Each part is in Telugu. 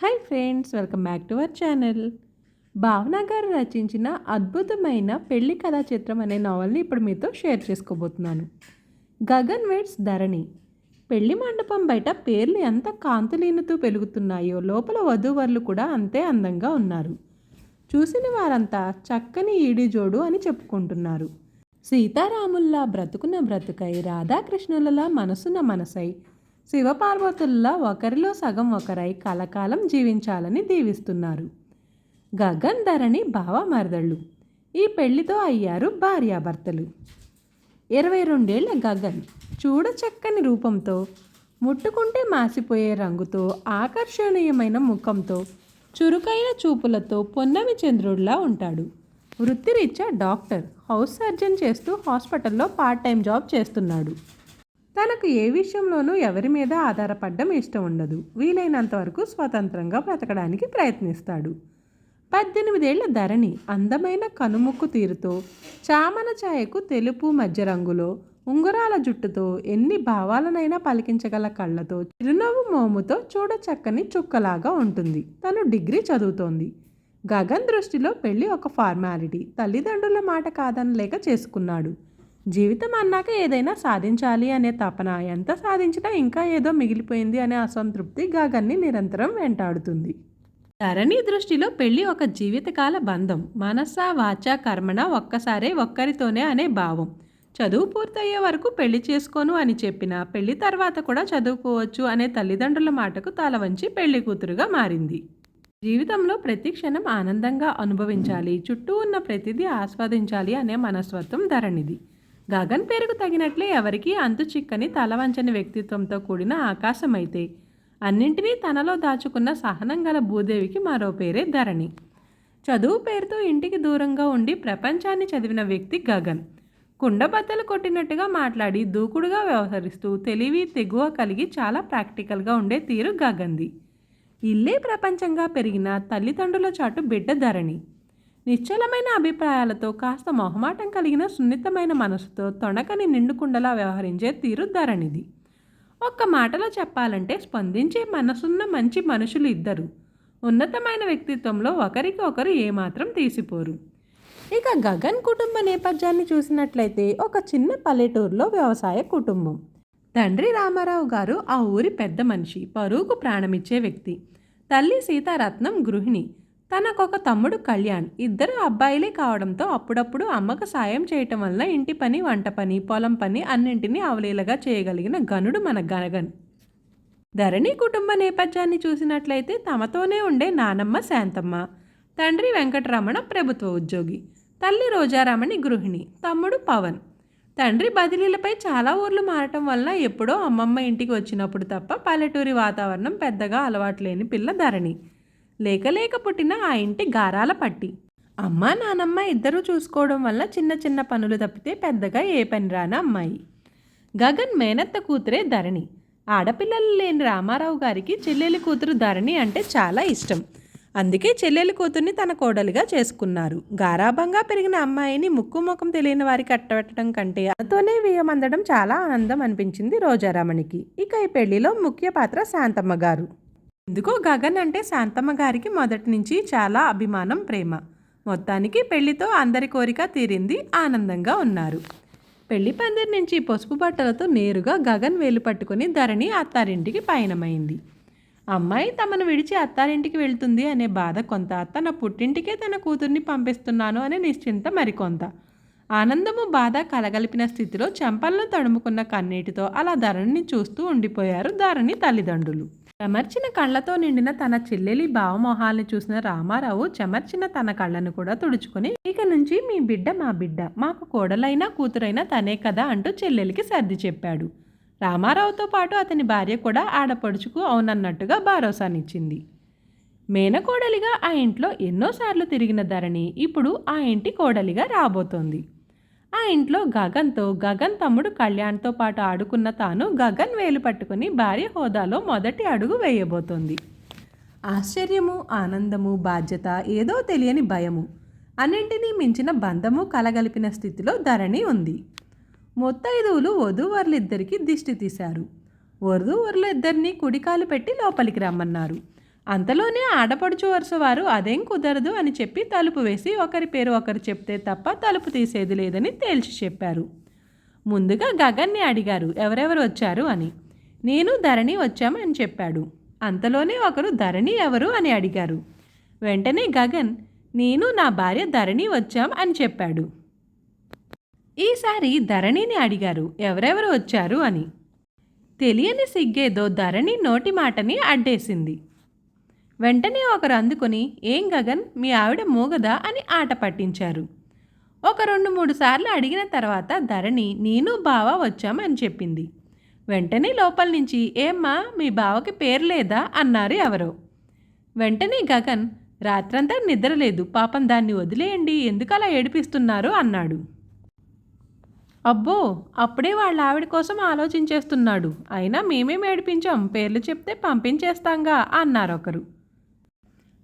Hi friends welcome back to our channel. Bhavana గారు రచించిన అద్భుతమైన పెళ్ళి కథా చిత్రం అనే నావల్ని ఇప్పుడు మీతో షేర్ చేసుకోబోతున్నాను. గగన్ వెడ్స్ ధరణి. పెళ్ళి మండపం బయట పేర్లు ఎంత కాంతులీనుతూ పెరుగుతున్నాయో లోపల వధూవరులు కూడా అంతే అందంగా ఉన్నారు. చూసిన వారంతా చక్కని ఈడి జోడు అని చెప్పుకుంటున్నారు. సీతారాముల్లా బ్రతుకున బ్రతుకై రాధాకృష్ణులలా మనసున మనసై శివపార్వతుల్లా ఒకరిలో సగం ఒకరై కలకాలం జీవించాలని దీవిస్తున్నారు. గగన్ ధరణి భావమరదళ్ళు ఈ పెళ్ళితో అయ్యారు భార్యాభర్తలు. ఇరవై రెండేళ్ళ గగన్ చూడచక్కని రూపంతో ముట్టుకుంటే మాసిపోయే రంగుతో ఆకర్షణీయమైన ముఖంతో చురుకైన చూపులతో పొన్నమి చంద్రుడిలా ఉంటాడు. వృత్తిరీత్యా డాక్టర్ హౌస్ సర్జన్ చేస్తూ హాస్పిటల్లో పార్ట్ టైం జాబ్ చేస్తున్నాడు. తనకు ఏ విషయంలోనూ ఎవరి మీద ఆధారపడడం ఇష్టం ఉండదు. వీలైనంత వరకు స్వతంత్రంగా బ్రతకడానికి ప్రయత్నిస్తాడు. పద్దెనిమిదేళ్ళ ధరణి అందమైన కనుముక్కు తీరుతో చామన ఛాయకు తెలుపు మధ్య రంగులో ఉంగరాల జుట్టుతో ఎన్ని భావాలనైనా పలికించగల కళ్ళతో చిరునవ్వు మోముతో చూడచక్కని చుక్కలాగా ఉంటుంది. తను డిగ్రీ చదువుతోంది. గగన్ దృష్టిలో పెళ్ళి ఒక ఫార్మాలిటీ. తల్లిదండ్రుల మాట కాదనలేక చేసుకున్నాడు. జీవితం అన్నాక ఏదైనా సాధించాలి అనే తపన ఎంత సాధించినా ఇంకా ఏదో మిగిలిపోయింది అనే అసంతృప్తి గగన్ని నిరంతరం వెంటాడుతుంది. ధరణి దృష్టిలో పెళ్ళి ఒక జీవితకాల బంధం. మనస్స వాచ కర్మణ ఒక్కసారే ఒక్కరితోనే అనే భావం. చదువు పూర్తయ్యే వరకు పెళ్ళి చేసుకోను అని చెప్పినా పెళ్ళి తర్వాత కూడా చదువుకోవచ్చు అనే తల్లిదండ్రుల మాటకు తల వంచి పెళ్ళి కూతురుగా మారింది. జీవితంలో ప్రతి క్షణం ఆనందంగా అనుభవించాలి చుట్టూ ఉన్న ప్రతిదీ ఆస్వాదించాలి అనే మనస్తత్వం ధరణిది. గగన్ పేరుకు తగినట్లే ఎవరికీ అంతు చిక్కని తలవంచని వ్యక్తిత్వంతో కూడిన ఆకాశమైతే. అన్నింటినీ తనలో దాచుకున్న సహనం గల భూదేవికి మరో పేరే ధరణి. చదువు పేరుతో ఇంటికి దూరంగా ఉండి ప్రపంచాన్ని చదివిన వ్యక్తి గగన్. కుండబద్దలు కొట్టినట్టుగా మాట్లాడి దూకుడుగా వ్యవహరిస్తూ తెలివి తెగువ కలిగి చాలా ప్రాక్టికల్గా ఉండే తీరు గగన్ది. ఇల్లే ప్రపంచంగా పెరిగిన తల్లిదండ్రుల చాటు బిడ్డ ధరణి. నిశ్చలమైన అభిప్రాయాలతో కాస్త మొహమాటం కలిగిన సున్నితమైన మనసుతో తొణకని నిండుకుండలా వ్యవహరించే తీరుద్దారనిది. ఒక్క మాటలో చెప్పాలంటే స్పందించే మనసున్న మంచి మనుషులు ఇద్దరు. ఉన్నతమైన వ్యక్తిత్వంలో ఒకరికి ఒకరు ఏమాత్రం తీసిపోరు. ఇక గగన్ కుటుంబ నేపథ్యాన్ని చూసినట్లయితే ఒక చిన్న పల్లెటూరులో వ్యవసాయ కుటుంబం. తండ్రి రామారావు గారు ఆ ఊరి పెద్ద మనిషి పరువుకు ప్రాణమిచ్చే వ్యక్తి. తల్లి సీతారత్నం గృహిణి. తనకొక తమ్ముడు కళ్యాణ్. ఇద్దరు అబ్బాయిలే కావడంతో అప్పుడప్పుడు అమ్మకు సాయం చేయటం వలన ఇంటి పని వంట పని పొలం పని అన్నింటినీ అవలీలగా చేయగలిగిన గనుడు మన గనగన్. ధరణి కుటుంబ నేపథ్యాన్ని చూసినట్లయితే తమతోనే ఉండే నానమ్మ శాంతమ్మ తండ్రి వెంకటరమణ ప్రభుత్వ ఉద్యోగి తల్లి రోజారామణి గృహిణి తమ్ముడు పవన్. తండ్రి బదిలీలపై చాలా ఊర్లు మారటం వల్ల ఎప్పుడో అమ్మమ్మ ఇంటికి వచ్చినప్పుడు తప్ప పల్లెటూరి వాతావరణం పెద్దగా అలవాట్లేని పిల్ల ధరణి. లేక లేక పుట్టిన ఆ ఇంటి గారాల పట్టి. అమ్మ నానమ్మ ఇద్దరూ చూసుకోవడం వల్ల చిన్న చిన్న పనులు తప్పితే పెద్దగా ఏ పని రాని అమ్మాయి. గగన్ మేనత్త కూతురే ధరణి. ఆడపిల్లలు లేని రామారావు గారికి చెల్లెలి కూతురు ధరణి అంటే చాలా ఇష్టం. అందుకే చెల్లెలి కూతుర్ని తన కోడలిగా చేసుకున్నారు. గారాభంగా పెరిగిన అమ్మాయిని ముక్కు ముఖం తెలియని వారికి అట్టబెట్టడం కంటే అతతోనే వేయమందడం చాలా ఆనందం అనిపించింది రోజారామణికి. ఇక ఈ పెళ్ళిలో ముఖ్య పాత్ర శాంతమ్మ గారు. ఎందుకో గగన్ అంటే శాంతమ్మ గారికి మొదటి నుంచి చాలా అభిమానం ప్రేమ. మొత్తానికి పెళ్ళితో అందరి కోరిక తీరింది ఆనందంగా ఉన్నారు. పెళ్ళి పందిరి నుంచి పసుపు బట్టలతో నేరుగా గగన్ వేలు పట్టుకుని ధరణి అత్తారింటికి పయనమైంది. అమ్మాయి తమను విడిచి అత్తారింటికి వెళ్తుంది అనే బాధ కొంత తన పుట్టింటికే తన కూతుర్ని పంపిస్తున్నాను అనే నిశ్చింత మరికొంత. ఆనందము బాధ కలగలిపిన స్థితిలో చెంపలను తడుముకున్న కన్నీటితో అలా ధరణిని చూస్తూ ఉండిపోయారు ధరణి తల్లిదండ్రులు. చెమర్చిన కళ్ళతో నిండిన తన చెల్లెలి భావమోహాల్ని చూసిన రామారావు చెమర్చిన తన కళ్ళను కూడా తుడుచుకుని ఇక నుంచి మీ బిడ్డ మా బిడ్డ మాకు కోడలైనా కూతురైనా తనే కదా అంటూ చెల్లెలికి సర్ది చెప్పాడు. రామారావుతో పాటు అతని భార్య కూడా ఆడపడుచుకు అవునన్నట్టుగా భరోసానిచ్చింది. మేనకోడలిగా ఆ ఇంట్లో ఎన్నోసార్లు తిరిగిన ధరణి ఇప్పుడు ఆ ఇంటి కోడలిగా రాబోతోంది. ఆ ఇంట్లో గగన్తో గగన్ తమ్ముడు కళ్యాణ్తో పాటు ఆడుకున్న తాను గగన్ వేలు పట్టుకుని భార్య హోదాలో మొదటి అడుగు వేయబోతోంది. ఆశ్చర్యము ఆనందము బాధ్యత ఏదో తెలియని భయము. అన్నింటినీ మించిన బంధము కలగలిపిన స్థితిలో ధరణి ఉంది. ముత్తైదువులు వధూవరులిద్దరికీ దిష్టి తీశారు. వధూవరులిద్దరిని కుడికాలు పెట్టి లోపలికి రమ్మన్నారు. అంతలోనే ఆడపడుచు వరుస వారు అదేం కుదరదు అని చెప్పి తలుపు వేసి ఒకరి పేరు ఒకరు చెప్తే తప్ప తలుపు తీసేది లేదని తేల్చి చెప్పారు. ముందుగా గగన్ని అడిగారు ఎవరెవరు వచ్చారు? అని. నేను ధరణి వచ్చాము అని చెప్పాడు. అంతలోనే ఒకరు ధరణి ఎవరు? అని అడిగారు. వెంటనే గగన్ నేను నా భార్య ధరణి వచ్చాం అని చెప్పాడు. ఈసారి ధరణిని అడిగారు ఎవరెవరు వచ్చారు? అని. తెలియని సిగ్గేదో ధరణి నోటి మాటని అడ్డేసింది. వెంటనే ఒకరు అందుకొని ఏం గగన్? మీ ఆవిడ మూగదా? అని ఆట పట్టించారు. ఒక రెండు మూడు సార్లు అడిగిన తర్వాత ధరణి నేను బావ వచ్చామని చెప్పింది. వెంటనే లోపల నుంచి ఏమ్మా మీ బావకి పేరు లేదా? అన్నారు ఎవరో. వెంటనే గగన్ రాత్రంతా నిద్రలేదు పాపం దాన్ని వదిలేయండి ఎందుకు అలా ఏడిపిస్తున్నారు? అన్నాడు. అబ్బో అప్పుడే వాళ్ళ ఆవిడ కోసం ఆలోచించేస్తున్నాడు. అయినా మేమేం ఏడిపించాం? పేర్లు చెప్తే పంపించేస్తాంగా అన్నారు ఒకరు.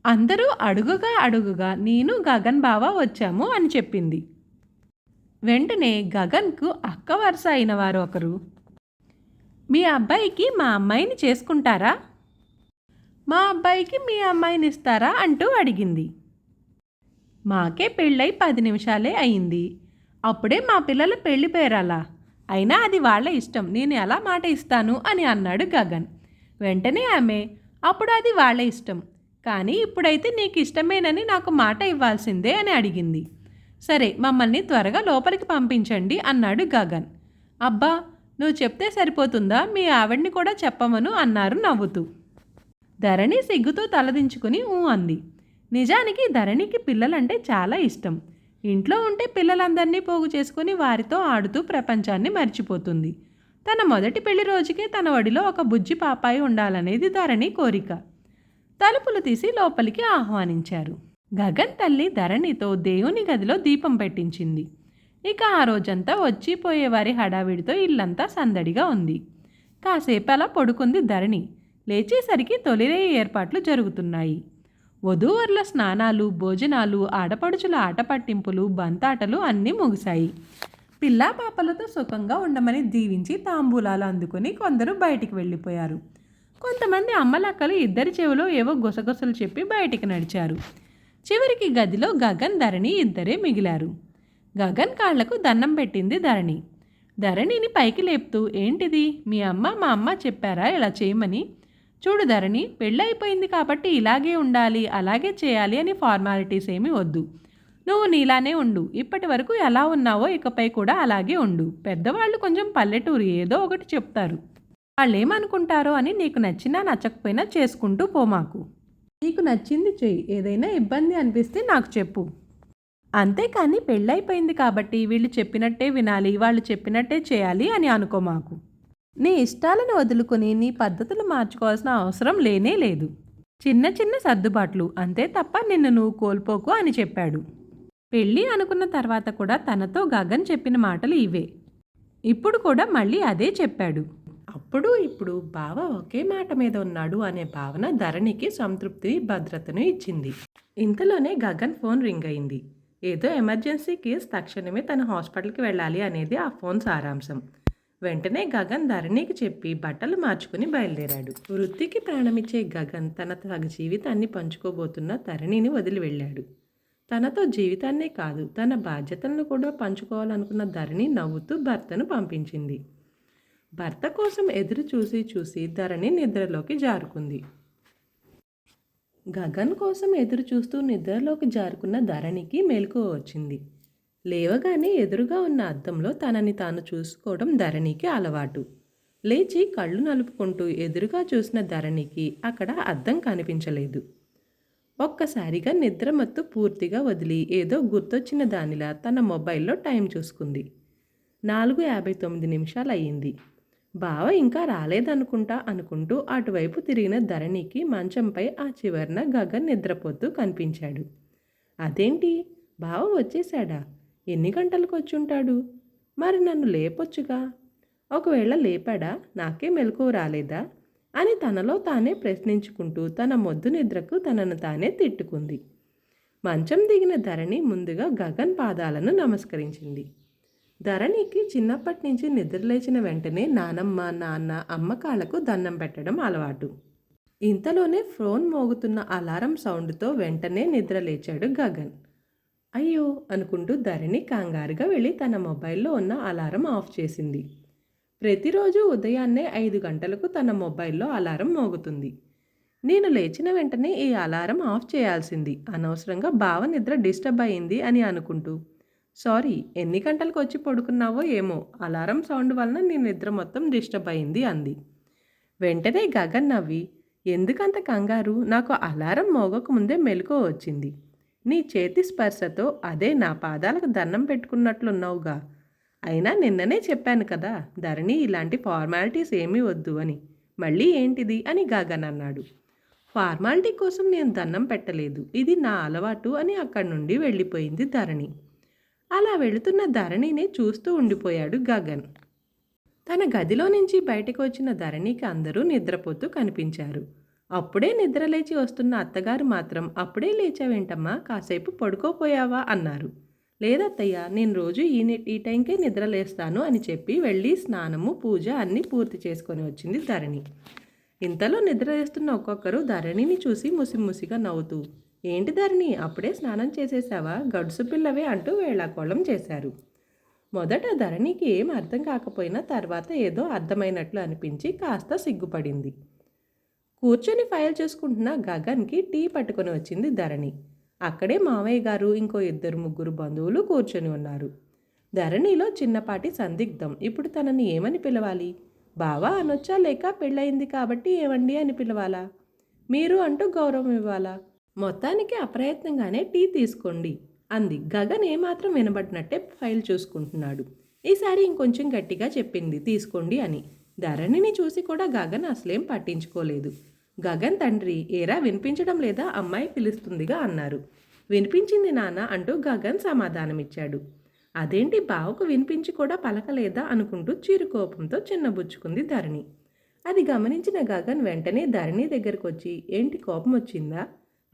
అందరూ అడుగుగా అడుగుగా నేను గగన్ బావ వచ్చాము అని చెప్పింది. వెంటనే గగన్కు అక్క వరుస అయిన వారు ఒకరు మీ అబ్బాయికి మా అమ్మాయిని చేసుకుంటారా? మా అబ్బాయికి మీ అమ్మాయిని ఇస్తారా? అంటూ అడిగింది. మాకే పెళ్ళై పది నిమిషాలే అయింది. అప్పుడే మా పిల్లల పెళ్ళి పేరాలా? అయినా అది వాళ్ళ ఇష్టం. నేను ఎలా మాట ఇస్తాను? అని అన్నాడు గగన్. వెంటనే ఆమె అప్పుడు అది వాళ్ళ ఇష్టం. కానీ ఇప్పుడైతే నీకు ఇష్టమేనని నాకు మాట ఇవ్వాల్సిందే అని అడిగింది. సరే మమ్మల్ని త్వరగా లోపలికి పంపించండి అన్నాడు గగన్. అబ్బా నువ్వు చెప్తే సరిపోతుందా? మీ ఆవిడ్ని కూడా చెప్పమను అన్నారు నవ్వుతూ. ధరణి సిగ్గుతో తలదించుకుని ఊ అంది. నిజానికి ధరణికి పిల్లలంటే చాలా ఇష్టం. ఇంట్లో ఉంటే పిల్లలందరినీ పోగు చేసుకుని వారితో ఆడుతూ ప్రపంచాన్ని మర్చిపోతుంది. తన మొదటి పెళ్ళి రోజుకే తన ఒడిలో ఒక బుజ్జి పాపాయి ఉండాలనేది ధరణి కోరిక. తలుపులు తీసి లోపలికి ఆహ్వానించారు. గగన్ తల్లి ధరణితో దేవుని గదిలో దీపం పెట్టించింది. ఇక ఆ రోజంతా వచ్చిపోయేవారి హడావిడితో ఇల్లంతా సందడిగా ఉంది. కాసేపు అలా పడుకుంది ధరణి. లేచేసరికి తొలిరే ఏర్పాట్లు జరుగుతున్నాయి. వధూవరుల స్నానాలు భోజనాలు ఆడపడుచుల ఆట పట్టింపులు బంతాటలు అన్నీ ముగిశాయి. పిల్లా పాపలతో సుఖంగా ఉండమని దీవించి తాంబూలాలు అందుకొని కొందరు బయటికి వెళ్ళిపోయారు. కొంతమంది అమ్మలక్కలు ఇద్దరి చెవిలో ఏవో గుసగుసలు చెప్పి బయటికి నడిచారు. చివరికి గదిలో గగన్ ధరణి ఇద్దరే మిగిలారు. గగన్ కాళ్ళకు దండం పెట్టింది ధరణి. ధరణిని పైకి లేపుతూ ఏంటిది? మీ అమ్మ మా అమ్మ చెప్పారా ఇలా చేయమని? చూడు ధరణి పెళ్ళైపోయింది కాబట్టి ఇలాగే ఉండాలి అలాగే చేయాలి అని ఫార్మాలిటీస్ ఏమీ వద్దు. నువ్వు నీలానే ఉండు. ఇప్పటి వరకు ఎలా ఉన్నావో ఇకపై కూడా అలాగే ఉండు. పెద్దవాళ్ళు కొంచెం పల్లెటూరు ఏదో ఒకటి చెప్తారు. వాళ్ళు ఏమనుకుంటారో అని నీకు నచ్చినా నచ్చకపోయినా చేసుకుంటూ పో మాకు. నీకు నచ్చింది చెయ్యి. ఏదైనా ఇబ్బంది అనిపిస్తే నాకు చెప్పు. అంతేకాని పెళ్ళైపోయింది కాబట్టి వీళ్ళు చెప్పినట్టే వినాలి వాళ్ళు చెప్పినట్టే చేయాలి అని అనుకో మాకు. నీ ఇష్టాలను వదులుకొని నీ పద్ధతులు మార్చుకోవాల్సిన అవసరం లేనే లేదు. చిన్న చిన్న సర్దుబాట్లు. అంతే తప్ప నిన్ను నువ్వు కోల్పోకు అని చెప్పాడు. పెళ్ళి అనుకున్న తర్వాత కూడా తనతో గగన్ చెప్పిన మాటలు ఇవే. ఇప్పుడు కూడా మళ్ళీ అదే చెప్పాడు. అప్పుడు ఇప్పుడు బావ ఒకే మాట మీద ఉన్నాడు అనే భావన ధరణికి సంతృప్తి భద్రతను ఇచ్చింది. ఇంతలోనే గగన్ ఫోన్ రింగ్ అయింది. ఏదో ఎమర్జెన్సీ కేసు తక్షణమే తన హాస్పిటల్కి వెళ్ళాలి అనేది ఆ ఫోన్ సారాంశం. వెంటనే గగన్ ధరణికి చెప్పి బట్టలు మార్చుకుని బయలుదేరాడు. వృత్తికి ప్రాణమిచ్చే గగన్ తన తగ జీవితాన్ని పంచుకోబోతున్న ధరణిని వదిలి వెళ్ళాడు. తనతో జీవితాన్నే కాదు తన బాధ్యతలను కూడా పంచుకోవాలనుకున్న ధరణి నవ్వుతూ భర్తను పంపించింది. భర్త కోసం ఎదురు చూసి చూసి ధరణి నిద్రలోకి జారుకుంది. గగన్ కోసం ఎదురు చూస్తూ నిద్రలోకి జారుకున్న ధరణికి మెలకు వచ్చింది. లేవగానే ఎదురుగా ఉన్న అద్దంలో తనని తాను చూసుకోవడం ధరణికి అలవాటు. లేచి కళ్ళు నలుపుకుంటూ ఎదురుగా చూసిన ధరణికి అక్కడ అద్దం కనిపించలేదు. ఒక్కసారిగా నిద్రమత్తు పూర్తిగా వదిలి ఏదో గుర్తొచ్చిన దానిలా తన మొబైల్లో టైం చూసుకుంది. నాలుగు యాభై తొమ్మిది నిమిషాలు అయ్యింది బావ ఇంకా రాలేదనుకుంటా అనుకుంటూ అటువైపు తిరిగిన ధరణికి మంచంపై ఆ చివరన గగన్ నిద్రపోతూ కనిపించాడు. అదేంటి? బావ వచ్చేశాడా? ఎన్ని గంటలకు వచ్చుంటాడు మరి నన్ను లేపొచ్చుగా? ఒకవేళ లేపాడా? నాకే మెలకువ రాలేదా? అని తనలో తానే ప్రశ్నించుకుంటూ తన మొద్దు నిద్రకు తనను తానే తిట్టుకుంది. మంచం దిగిన ధరణి ముందుగా గగన్ పాదాలను నమస్కరించింది. ధరణికి చిన్నప్పటి నుంచి నిద్రలేచిన వెంటనే నానమ్మ నాన్న అమ్మకాలకు దండం పెట్టడం అలవాటు. ఇంతలోనే ఫోన్ మోగుతున్న అలారం సౌండ్తో వెంటనే నిద్ర లేచాడు గగన్. అయ్యో అనుకుంటూ ధరణి కంగారుగా వెళ్ళి తన మొబైల్లో ఉన్న అలారం ఆఫ్ చేసింది. ప్రతిరోజు ఉదయాన్నే ఐదు గంటలకు తన మొబైల్లో అలారం మోగుతుంది. నేను లేచిన వెంటనే ఈ అలారం ఆఫ్ చేయాల్సింది. అనవసరంగా భావ నిద్ర డిస్టర్బ్ అయింది అని అనుకుంటూ సారీ ఎన్ని గంటలకు వచ్చి పడుకున్నావో ఏమో. అలారం సౌండ్ వలన నీ నిద్ర మొత్తం డిస్టర్బ్ అయింది అంది. వెంటనే గగన్ నవ్వి ఎందుకంత కంగారు? నాకు అలారం మోగక ముందే మెలకువ వచ్చింది. నీ చేతి స్పర్శతో అదే నా పాదాలకు దండం పెట్టుకున్నట్లున్నావుగా. అయినా నిన్ననే చెప్పాను కదా ధరణి ఇలాంటి ఫార్మాలిటీస్ ఏమీ వద్దు అని. మళ్ళీ ఏంటిది అని గగన్ అన్నాడు. ఫార్మాలిటీ కోసం నేను దండం పెట్టలేదు. ఇది నా అలవాటు అని అక్కడి నుండి వెళ్ళిపోయింది ధరణి. అలా వెళుతున్న ధరణిని చూస్తూ ఉండిపోయాడు గగన్. తన గదిలో నుంచి బయటకు వచ్చిన ధరణికి అందరూ నిద్రపోతూ కనిపించారు. అప్పుడే నిద్రలేచి వస్తున్న అత్తగారు మాత్రం అప్పుడే లేచావేంటమ్మా? కాసేపు పడుకోపోయావా? అన్నారు. లేదత్తయ్య నేను రోజు ఈ ఈ టైంకే నిద్రలేస్తాను అని చెప్పి వెళ్ళి స్నానము పూజ అన్నీ పూర్తి చేసుకొని వచ్చింది ధరణి. ఇంతలో నిద్రలేస్తున్న ఒక్కొక్కరు ధరణిని చూసి ముసిముసిగా నవ్వుతూ ఏంటి ధరణి అప్పుడే స్నానం చేసేసావా? గడుసు పిల్లవే అంటూ వేళాకోళం చేశారు. మొదట ధరణికి ఏం అర్థం కాకపోయినా తర్వాత ఏదో అర్థమైనట్లు అనిపించి కాస్త సిగ్గుపడింది. కూర్చొని ఫైల్ చేసుకుంటున్న గగన్కి టీ పట్టుకొని వచ్చింది ధరణి. అక్కడే మావయ్య గారు ఇంకో ఇద్దరు ముగ్గురు బంధువులు కూర్చొని ఉన్నారు. ధరణిలో చిన్నపాటి సందిగ్ధం. ఇప్పుడు తనని ఏమని పిలవాలి? బావా అనొచ్చా లేక పెళ్ళయింది కాబట్టి ఏమండి అని పిలవాలా? మీరు అంటూ గౌరవం ఇవ్వాలా? మొత్తానికి అప్రయత్నంగానే టీ తీసుకోండి అంది. గగన్ ఏమాత్రం వినబడినట్టే ఫైల్ చూసుకుంటున్నాడు. ఈసారి ఇంకొంచెం గట్టిగా చెప్పింది తీసుకోండి అని. ధరణిని చూసి కూడా గగన్ అసలేం పట్టించుకోలేదు. గగన్ తండ్రి ఏరా వినిపించడం లేదా? అమ్మాయి పిలుస్తుందిగా అన్నారు. వినిపించింది నాన్న అంటూ గగన్ సమాధానమిచ్చాడు. అదేంటి బావకు వినిపించి కూడా పలకలేదా అనుకుంటూ చిరుకోపంతో చిన్నబుచ్చుకుంది ధరణి. అది గమనించిన గగన్ వెంటనే ధరణి దగ్గరకు వచ్చి ఏంటి కోపం వచ్చిందా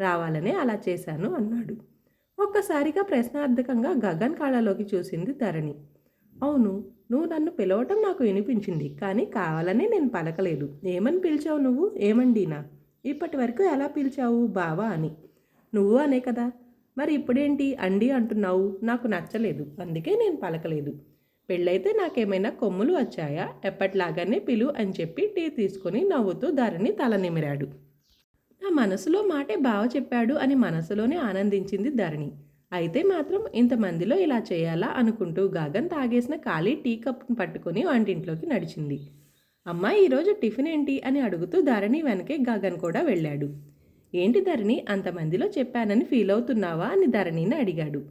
రావాలనే అలా చేశాను అన్నాడు. ఒక్కసారిగా ప్రశ్నార్థకంగా గగన్ కాళ్ళలోకి చూసింది ధరణి. అవును నువ్వు నన్ను పిలవటం నాకు వినిపించింది కానీ కావాలనే నేను పలకలేదు. ఏమని పిలిచావు నువ్వు? ఏమండినా ఇప్పటి వరకు ఎలా పిలిచావు బావా అని. నువ్వు అనే కదా? మరి ఇప్పుడేంటి? అండి అంటున్నావు. నాకు నచ్చలేదు. అందుకే నేను పలకలేదు. పెళ్ళైతే నాకేమైనా కొమ్ములు వచ్చాయా? ఎప్పట్లాగానే పిలు అని చెప్పి టీ తీసుకొని నవ్వుతూ ధరణి తల నిమిరాడు. నా మనసులో మాటే బావ చెప్పాడు అని మనసులోనే ఆనందించింది ధరణి. అయితే మాత్రం ఇంతమందిలో ఇలా చేయాలా అనుకుంటూ గగన్ తాగేసిన ఖాళీ టీ కప్ను పట్టుకొని వంటింట్లోకి నడిచింది. అమ్మాయి ఈరోజు టిఫిన్ ఏంటి? అని అడుగుతూ ధరణి వెనకే గగన్ కూడా వెళ్ళాడు. ఏంటి ధరణి అంతమందిలో చెప్పానని ఫీల్ అవుతున్నావా? అని ధరణిని అడిగాడు.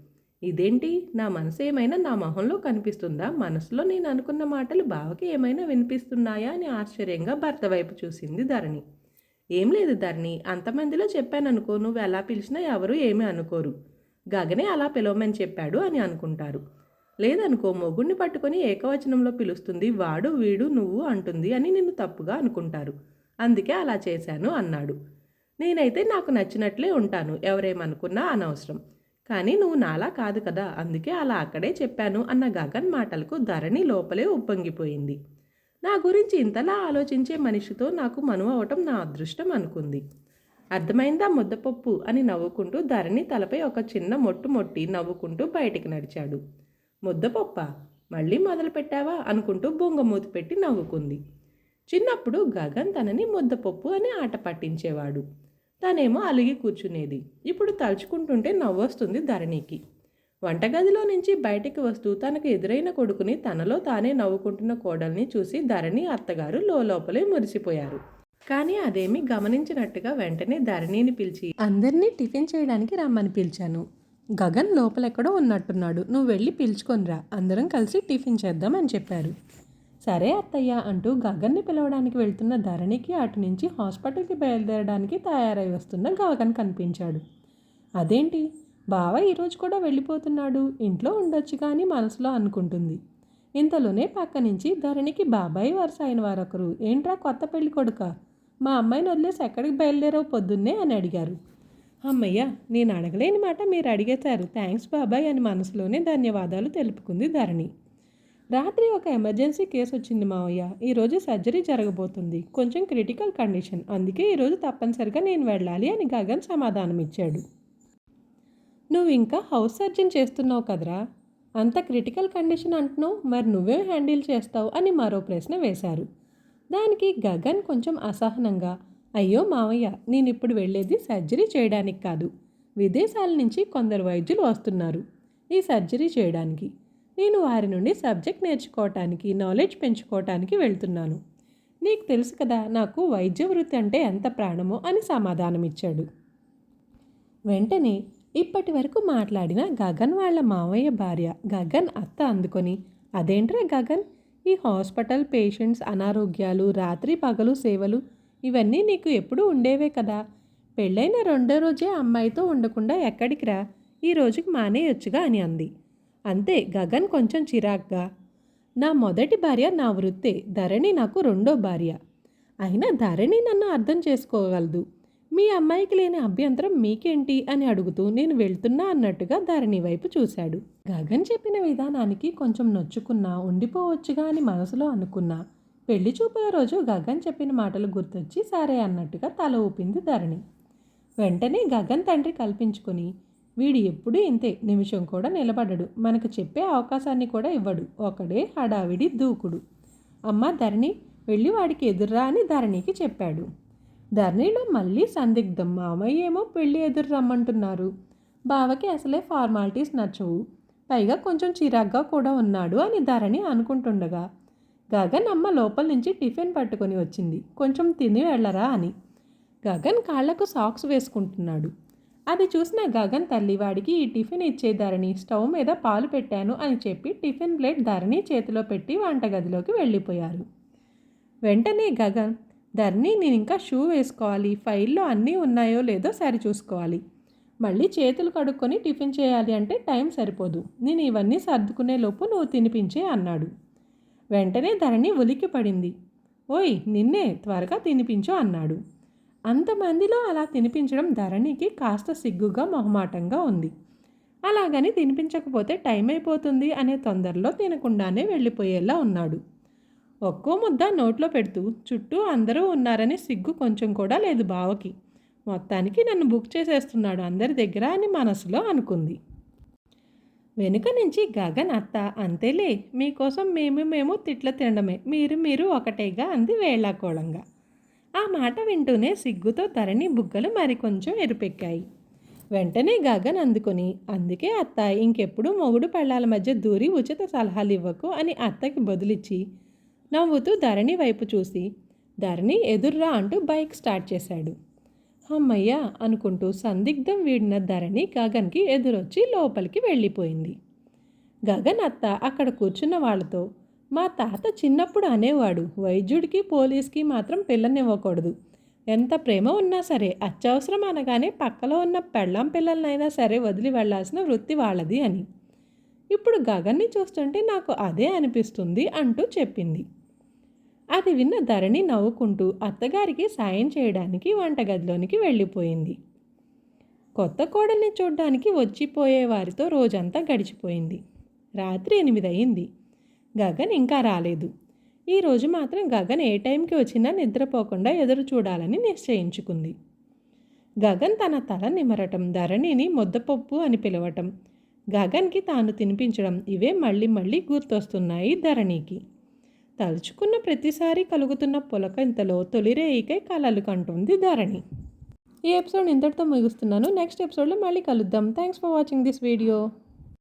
ఇదేంటి? నా మనసు ఏమైనా నా మొహంలో కనిపిస్తుందా? మనసులో నేను అనుకున్న మాటలు బావకి ఏమైనా వినిపిస్తున్నాయా? అని ఆశ్చర్యంగా భర్త వైపు చూసింది ధరణి. ఏం లేదు ధరణి అంతమందిలో చెప్పాననుకో నువ్వు ఎలా పిలిచినా ఎవరు ఏమీ అనుకోరు. గగనే అలా పిలవమని చెప్పాడు అని అనుకుంటారు. లేదనుకో మొగుడిని పట్టుకొని ఏకవచనంలో పిలుస్తుంది వాడు వీడు నువ్వు అంటుంది అని నిన్ను తప్పుగా అనుకుంటారు. అందుకే అలా చేశాను అన్నాడు. నేనైతే నాకు నచ్చినట్లే ఉంటాను ఎవరేమనుకున్నా అనవసరం. కానీ నువ్వు నాలా కాదు కదా అందుకే అలా అక్కడే చెప్పాను అన్న గగన్ మాటలకు ధరణి లోపలే ఉప్పొంగిపోయింది. నా గురించి ఇంతలా ఆలోచించే మనిషితో నాకు మనువ అవటం నా అదృష్టం అనుకుంది. అర్థమైందా ముద్దపప్పు? అని నవ్వుకుంటూ ధరణి తలపై ఒక చిన్న మొట్టు మొట్టి నవ్వుకుంటూ బయటికి నడిచాడు. ముద్దపప్ప మళ్ళీ మొదలుపెట్టావా? అనుకుంటూ బొంగమూతి పెట్టి నవ్వుకుంది. చిన్నప్పుడు గగన్ తనని ముద్దపప్పు అని ఆట పట్టించేవాడు. తనేమో అలిగి కూర్చునేది. ఇప్పుడు తలుచుకుంటుంటే నవ్వొస్తుంది ధరణికి. వంటగదిలో నుంచి బయటికి వస్తూ తనకు ఎదురైన కొడుకుని తనలో తానే నవ్వుకుంటున్న కోడల్ని చూసి ధరణి అత్తగారు లోపలే మురిసిపోయారు. కానీ అదేమీ గమనించినట్టుగా వెంటనే ధరణిని పిలిచి అందరినీ టిఫిన్ చేయడానికి రమ్మని పిలిచాను. గగన్ లోపలెక్కడో ఉన్నట్టున్నాడు. నువ్వు వెళ్ళి పిలుచుకొనిరా. అందరం కలిసి టిఫిన్ చేద్దాం అని చెప్పారు. సరే అత్తయ్య అంటూ గగన్ని పిలవడానికి వెళ్తున్న ధరణికి అటు నుంచి హాస్పిటల్కి బయలుదేరడానికి తయారై వస్తున్న గగన్ కనిపించాడు. అదేంటి? బావ ఈరోజు కూడా వెళ్ళిపోతున్నాడు. ఇంట్లో ఉండొచ్చు కానీ మనసులో అనుకుంటుంది. ఇంతలోనే పక్క నుంచి ధరణికి బాబాయ్ వరుస అయిన వారొకరు ఏంట్రా కొత్త పెళ్ళి కొడుక? మా అమ్మాయిని వదిలేసి ఎక్కడికి బయలుదేరావు పొద్దున్నే? అని అడిగారు. అమ్మయ్య నేను అడగలేని మాట మీరు అడిగేశారు. థ్యాంక్స్ బాబాయ్ అని మనసులోనే ధన్యవాదాలు తెలుపుకుంది ధరణి. రాత్రి ఒక ఎమర్జెన్సీ కేసు వచ్చింది మావయ్య. ఈరోజు సర్జరీ జరగబోతుంది. కొంచెం క్రిటికల్ కండిషన్. అందుకే ఈరోజు తప్పనిసరిగా నేను వెళ్ళాలి అని గగన్ సమాధానం ఇచ్చాడు నువ్వు ఇంకా హౌస్ సర్జన్ చేస్తున్నావు కదరా? అంత క్రిటికల్ కండిషన్ అంటున్నావు మరి నువ్వే హ్యాండిల్ చేస్తావు అని మరో ప్రశ్న వేశారు. దానికి గగన్ కొంచెం అసహనంగా అయ్యో మావయ్య నేను ఇప్పుడు వెళ్ళేది సర్జరీ చేయడానికి కాదు. విదేశాల నుంచి కొందరు వైద్యులు వస్తున్నారు ఈ సర్జరీ చేయడానికి. నేను వారి నుండి సబ్జెక్ట్ నేర్చుకోవటానికి నాలెడ్జ్ పెంచుకోవటానికి వెళ్తున్నాను. నీకు తెలుసు కదా నాకు వైద్య వృత్తి అంటే ఎంత ప్రాణమో అని సమాధానం ఇచ్చాడు వెంటనే ఇప్పటి వరకు మాట్లాడిన గగన్ వాళ్ళ మావయ్య భార్య గగన్ అత్త అందుకొని అదేంట్రా గగన్? ఈ హాస్పిటల్ పేషెంట్స్ అనారోగ్యాలు రాత్రి పగలు సేవలు ఇవన్నీ నీకు ఎప్పుడూ ఉండేవే కదా. పెళ్ళైన రెండో రోజే అమ్మాయితో ఉండకుండా ఎక్కడికి రా ఈ రోజుకి మానేయొచ్చుగా అని అంది. అంతే గగన్ కొంచెం చిరాగ్గా. నా మొదటి భార్య నా వృత్తే ధరణి నాకు రెండో భార్య. అయినా ధరణి నన్ను అర్థం చేసుకోగలదు. మీ అమ్మాయికి లేని అభ్యంతరం మీకేంటి అని అడుగుతూ నేను వెళ్తున్నా అన్నట్టుగా ధరణి వైపు చూశాడు. గగన్ చెప్పిన విధానానికి కొంచెం నొచ్చుకున్నా ఉండిపోవచ్చుగా అని మనసులో అనుకున్నా. పెళ్ళి చూపుల రోజు గగన్ చెప్పిన మాటలు గుర్తొచ్చి సరే అన్నట్టుగా తల ఊపింది ధరణి. వెంటనే గగన్ తండ్రి కల్పించుకొని వీడు ఎప్పుడూ ఇంతే నిమిషం కూడా నిలబడడు. మనకు చెప్పే అవకాశాన్ని కూడా ఇవ్వడు. ఒకడే హడావిడి దూకుడు. అమ్మ ధరణి వెళ్ళి వాడికి ఎదుర్రా అని ధరణికి చెప్పాడు. ధరణిలో మళ్ళీ సందిగ్ధం. మామయ్య ఏమో పెళ్ళి ఎదురు రమ్మంటున్నారు. బావకి అసలే ఫార్మాలిటీస్ నచ్చవు. పైగా కొంచెం చిరాగ్గా కూడా ఉన్నాడు అని ధరణి అనుకుంటుండగా గగన్ అమ్మ లోపల నుంచి టిఫిన్ పట్టుకొని వచ్చింది. కొంచెం తిని వెళ్ళరా అని. గగన్ కాళ్ళకు సాక్స్ వేసుకుంటున్నాడు. అది చూసిన గగన్ తల్లివాడికి ఈ టిఫిన్ ఇచ్చే ధరణి స్టవ్ మీద పాలు పెట్టాను అని చెప్పి టిఫిన్ ప్లేట్ ధరణి చేతిలో పెట్టి వంటగదిలోకి వెళ్ళిపోయారు. వెంటనే గగన్ ధరణి నేను ఇంకా షూ వేసుకోవాలి. ఫైల్లో అన్నీ ఉన్నాయో లేదో సరి చూసుకోవాలి. మళ్ళీ చేతులు కడుక్కొని టిఫిన్ చేయాలి అంటే టైం సరిపోదు. నేను ఇవన్నీ సర్దుకునే లోపు నువ్వు తినిపించే అన్నాడు. వెంటనే ధరణి ఉలికి పడింది. ఓయ్ నిన్నే త్వరగా తినిపించు అన్నాడు. అంతమందిలో అలా తినిపించడం ధరణికి కాస్త సిగ్గుగా మొహమాటంగా ఉంది. అలాగని తినిపించకపోతే టైం అయిపోతుంది అనే తొందరలో తినకుండానే వెళ్ళిపోయేలా ఉన్నాడు. ఒక్కో ముద్ద నోట్లో పెడుతూ చుట్టూ అందరూ ఉన్నారని సిగ్గు కొంచెం కూడా లేదు బావకి. మొత్తానికి నన్ను బుక్ చేసేస్తున్నాడు అందరి దగ్గర అని మనసులో అనుకుంది. వెనుక నుంచి గగన్ అత్త అంతేలే. మీకోసం మేము మేము తిట్ల తినడమే. మీరు మీరు ఒకటేగా అంది వేళాకోళంగా. ఆ మాట వింటూనే సిగ్గుతో తరణి బుగ్గలు మరికొంచెం ఎరుపెక్కాయి. వెంటనే గగన్ అందుకొని అందుకే అత్త ఇంకెప్పుడు మొగుడు పెళ్ళాల మధ్య దూరి ఉచిత సలహాలు ఇవ్వకు అని అత్తకి బదులిచ్చి నవ్వుతూ ధరణి వైపు చూసి ధరణి ఎదుర్రా అంటూ బైక్ స్టార్ట్ చేశాడు. అమ్మయ్య అనుకుంటూ సందిగ్ధం వీడిన ధరణి గగన్కి ఎదురొచ్చి లోపలికి వెళ్ళిపోయింది. గగన్ అత్త అక్కడ కూర్చున్న వాళ్ళతో మా తాత చిన్నప్పుడు అనేవాడు వైద్యుడికి పోలీస్కి మాత్రం పిల్లనివ్వకూడదు. ఎంత ప్రేమ ఉన్నా సరే అత్యవసరం అనగానే పక్కలో ఉన్న పెళ్ళం పిల్లలనైనా సరే వదిలి వెళ్ళాల్సిన వృత్తి వాళ్ళది అని. ఇప్పుడు గగన్ని చూస్తుంటే నాకు అదే అనిపిస్తుంది అంటూ చెప్పింది. అది విన్న ధరణి నవ్వుకుంటూ అత్తగారికి సాయం చేయడానికి వంటగదిలోనికి వెళ్ళిపోయింది. కొత్త కోడల్ని చూడ్డానికి వచ్చిపోయే వారితో రోజంతా గడిచిపోయింది. రాత్రి ఎనిమిది అయింది గగన్ ఇంకా రాలేదు. ఈరోజు మాత్రం గగన్ ఏ టైంకి వచ్చినా నిద్రపోకుండా ఎదురు చూడాలని నిశ్చయించుకుంది. గగన్ తన తల నిమరటం ధరణిని ముద్దపప్పు అని పిలవటం గగన్కి తాను తినిపించడం ఇవే మళ్ళీ మళ్ళీ గుర్తొస్తున్నాయి ధరణికి. తలుచుకున్న ప్రతిసారి కలుగుతున్న పులకంతలో తొలిరేయికై కలలు కంటుంది ధరణి. ఈ ఎపిసోడ్ ఇంతటితో ముగిస్తున్నాను. నెక్స్ట్ ఎపిసోడ్లో మళ్ళీ కలుద్దాం. Thanks for watching this video